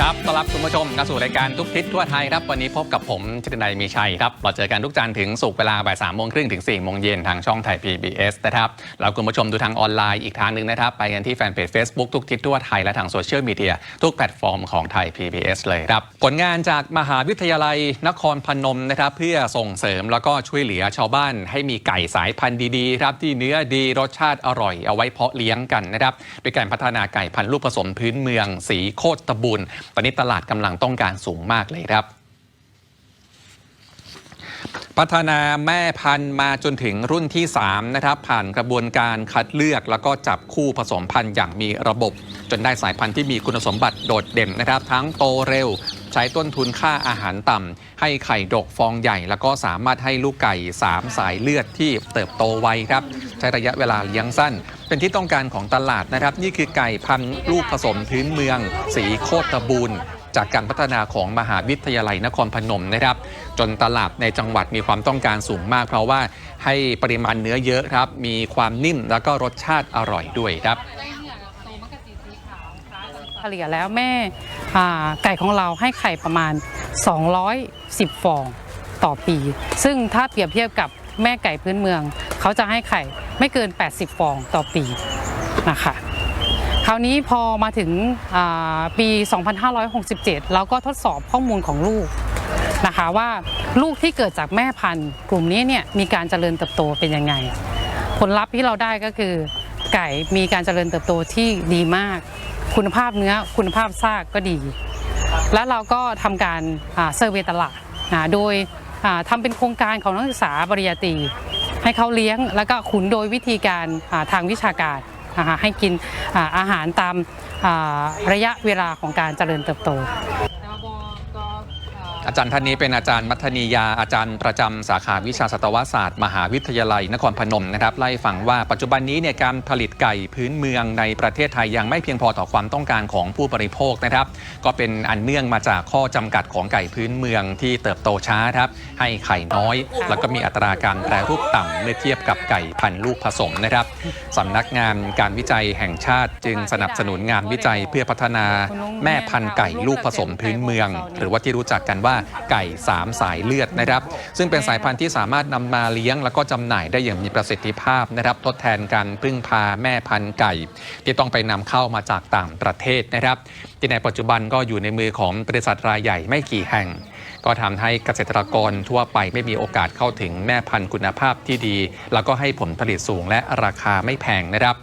ครับ ต้อนรับคุณผู้ชมเข้าสู่รายการทุกทิศทั่วไทยครับ วันนี้พบกับผมจิตนัยมีชัยครับ เราเจอกันทุกจันทร์ถึงศุกร์เวลาบ่ายสามโมงครึ่งถึง4ี่โมงเย็นทางช่องไทย PBS นะครับเราคุณผู้ชมดูทางออนไลน์อีกทางหนึ่งนะครับ ไปกันที่แฟนเพจ Facebook ทุกทิศทั่วไทย และทางโซเชียลมีเดียทุกแพลตฟอร์มของไทย PBS เลยครับ ผลงานจากมหาวิทยาลัยนครพนมนะครับ เพื่อส่งเสริมแล้วก็ช่วยเหลือชาวบ้าน ให้มีไก่สายพันธุ์ดีๆครับที่เนื้อดีรสชาติอร่อยเอาไว้เพาะเลี้ยงกันนะครับด้วยการพัฒนาไก่พันธุ์ลูกผสมพื้นเมือง สีโคตรตะบุญตอนนี้ตลาดกำลังต้องการสูงมากเลยครับ พัฒนาแม่พันธุ์มาจนถึงรุ่นที่ 3 นะครับ ผ่านกระบวนการคัดเลือก แล้วก็จับคู่ผสมพันธุ์อย่างมีระบบ จนได้สายพันธุ์ที่มีคุณสมบัติโดดเด่นนะครับ ทั้งโตเร็ว ใช้ต้นทุนค่าอาหารต่ำให้ไข่ดกฟองใหญ่ แล้วก็สามารถให้ลูกไก่ 3 สายเลือดที่เติบโตไวครับ ใช้ระยะเวลาเลี้ยงสั้น เป็นที่ต้องการของตลาดนะครับ นี่คือไก่พันธุ์ลูกผสมพื้นเมือง สีโคตรบูนจากการพัฒนาของมหาวิทยาลัยนครพนมนะครับ จนตลาดในจังหวัดมีความต้องการสูงมาก เพราะว่าให้ปริมาณเนื้อเยอะครับ มีความนิ่มแล้วก็รสชาติอร่อยด้วยครับเฉลี่ยแล้วแม่ไก่ของเราให้ไข่ประมาณ 210 ฟองต่อปี ซึ่งถ้าเปรียบเทียบกับแม่ไก่พื้นเมือง เขาจะให้ไข่ไม่เกิน 80 ฟองต่อปีนะคะคราวนี้พอมาถึงอ่าปี 2567 เราก็ทดสอบข้อมูลของลูก นะคะว่าลูกที่เกิดจากแม่พันธุ์ กลุ่มนี้เนี่ยมีการเจริญเติบโตเป็นยังไง ผลลัพธ์ที่เราได้ก็คือ ไก่มีการเจริญเติบโตที่ดีมาก คุณภาพเนื้อคุณภาพซากก็ดี และเราก็ทำการเซอร์เวตลาดโดยอ่าทำเป็นโครงการของนักศึกษาปริญญาตรีให้เขาเลี้ยงแล้วก็ขุนโดยวิธีการทางวิชาการนะคะให้กินอาหารตามระยะเวลาของการเจริญเติบโต อาจารย์ท่านนี้เป็นอาจารย์มัทนียาอาจารย์ประจำสาขาวิชาสัตวศาสตร์ มหาวิทยาลัยนครพนมนะครับไล่ฟังว่าปัจจุบันนี้เนี่ยการผลิตไก่พื้นเมืองในประเทศไทยยังไม่เพียงพอต่อความต้องการของผู้บริโภคนะครับ ก็เป็นอันเนื่องมาจากข้อจำกัดของไก่พื้นเมืองที่เติบโตช้าครับให้ไข่น้อย แล้วก็มีอัตราการแปรรูปต่ำเมื่อเทียบกับไก่พันลูกผสมนะครับสำนักงานการวิจัยแห่งชาติจึงสนับสนุนงานวิจัยเพื่อพัฒนาแม่พันธุ์ไก่ลูกผสมพื้นเมือง หรือว่าที่รู้จักกันว่าไก่ 3 สายเลือดนะครับ ซึ่งเป็นสายพันธุ์ที่สามารถนำมาเลี้ยง แล้วก็จำหน่ายได้อย่างมีประสิทธิภาพนะครับ ทดแทนการพึ่งพาแม่พันธุ์ไก่ ที่ต้องไปนำเข้ามาจากต่างประเทศนะครับ ที่ในปัจจุบันก็อยู่ในมือของบริษัทรายใหญ่ไม่กี่แห่ง ก็ทำให้เกษตรกรทั่วไปไม่มีโอกาสเข้าถึงแม่พันธุ์คุณภาพที่ดี แล้วก็ให้ผลผลิตสูงและราคาไม่แพงนะครับ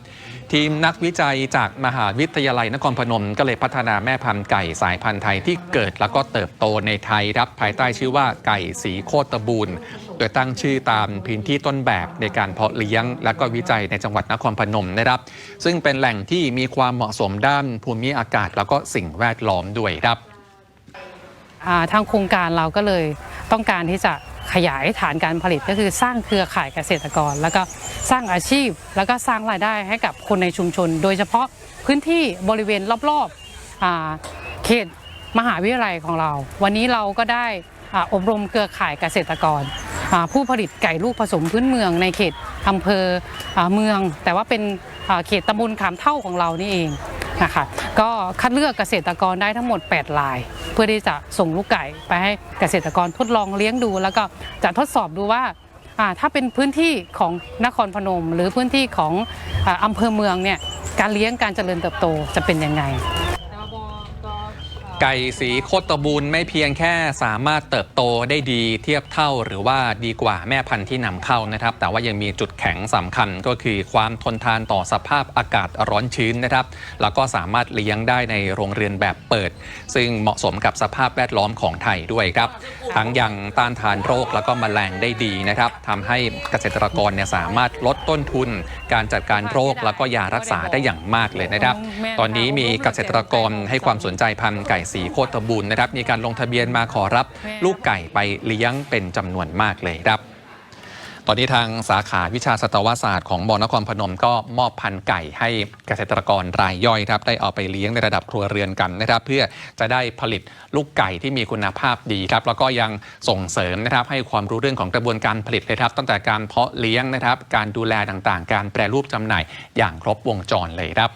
ทีมนักวิจัยจากมหาวิทยาลัยนครพนม ก็เลยพัฒนาแม่พันธุ์ไก่สายพันธุ์ไทยที่เกิดแล้วก็เติบโตในไทยครับภายใต้ชื่อว่าไก่สีโคตบูรณ์โดยตั้งชื่อตามพื้นที่ต้นแบบในการเพาะเลี้ยง และก็วิจัยในจังหวัดนครพนมนะครับ ซึ่งเป็นแหล่งที่มีความเหมาะสมด้านภูมิอากาศ แล้วก็สิ่งแวดล้อมด้วยครับทางโครงการเราก็เลยต้องการที่จะ ขยายฐานการผลิตก็คือสร้างเครือข่ายเกษตรกร แล้วก็สร้างอาชีพ แล้วก็สร้างรายได้ให้กับคนในชุมชน โดยเฉพาะพื้นที่บริเวณรอบๆเขตมหาวิทยาลัยของเรา วันนี้เราก็ได้อบรมเครือข่ายเกษตรกร ผู้ผลิตไก่ลูกผสมพื้นเมืองในเขตอำเภอเมือง แต่ว่าเป็นเขตตำบลขามเท่าของเรานี่เอง นะคะก็คัดเลือกเกษตรกรได้ทั้งหมด 8 ลาย เพื่อที่จะส่งลูกไก่ไปให้เกษตรกรทดลองเลี้ยงดู แล้วก็จะทดสอบดูว่าถ้าเป็นพื้นที่ของนครพนม หรือพื้นที่ของอำเภอเมืองเนี่ยการเลี้ยงการเจริญเติบโตจะเป็นยังไง ไก่สีโคตรบูรณ์ไม่เพียงแค่สามารถเติบโตได้ดีเทียบเท่าหรือว่าดีกว่าแม่พันธุ์ที่นำเข้านะครับ แต่ว่ายังมีจุดแข็งสำคัญก็คือความทนทานต่อสภาพอากาศร้อนชื้นนะครับ แล้วก็สามารถเลี้ยงได้ในโรงเรือนแบบเปิด ซึ่งเหมาะสมกับสภาพแวดล้อมของไทยด้วยครับ ทั้งยังต้านทานโรคแล้วก็แมลงได้ดีนะครับทำให้เกษตรกรเนี่ยสามารถลดต้นทุน การจัดการโรคแล้วก็ยารักษาได้อย่างมากเลยนะครับ ตอนนี้มีเกษตรกรให้ความสนใจพันธุ์ไก่สีโคตรบูรณ์นะครับ มีการลงทะเบียนมาขอรับลูกไก่ไปเลี้ยงเป็นจำนวนมากเลยครับ ตอนนี้ทางสาขาวิชาสัตวศาสตร์ของมอนครพนมก็มอบพันธุ์ไก่ให้เกษตรกรรายย่อยครับ ได้เอาไปเลี้ยงในระดับครัวเรือนกันนะครับ เพื่อจะได้ผลิตลูกไก่ที่มีคุณภาพดีครับ แล้วก็ยังส่งเสริมนะครับให้ความรู้เรื่องของกระบวนการผลิตเลยครับ ตั้งแต่การเพาะเลี้ยงนะครับ การดูแลต่างๆ การแปรรูปจำหน่ายอย่างครบวงจรเลยครับ